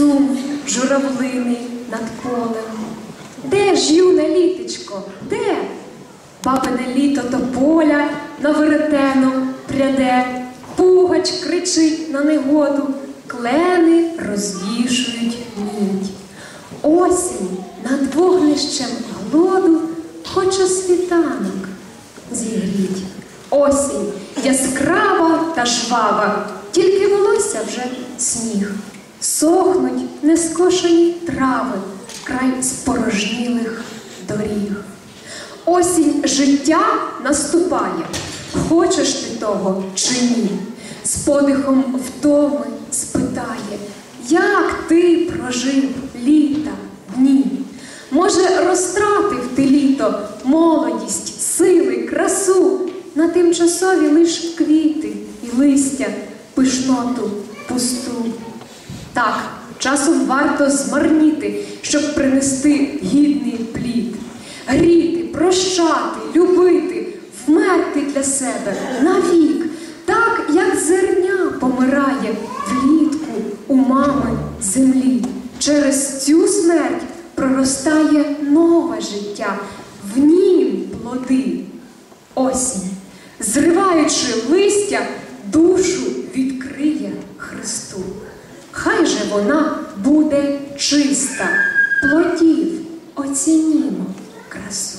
сум журавлиний над полем. Де ж юне літечко? Де? Бабине літо то поля на веретену пряде, пугач кричить на негоду, клени розвішують мідь. Осінь над вогнищем глоду хоче світанок зігріть. Осінь яскрава та жвава, тільки волосся вже сніг. Сохнуть нескошені трави, край спорожнілих доріг. Осінь життя наступає, хочеш ти того чи ні? З подихом втоми спитає, як ти прожив літа, дні? Може, розтратив ти літо, молодість, сили, красу, на тимчасові лиш квіти і листя, пишноту пусту. Так, часом варто змарніти, щоб принести гідний плід, гріти, прощати, любити, вмерти для себе навік, так як зерня помирає влітку у мами землі. Через цю смерть проростає нове життя, в нім плоди. Осінь, зриваючи листя, душу відкриє Христу. Хай же вона буде чиста, плодів оцінімо красу.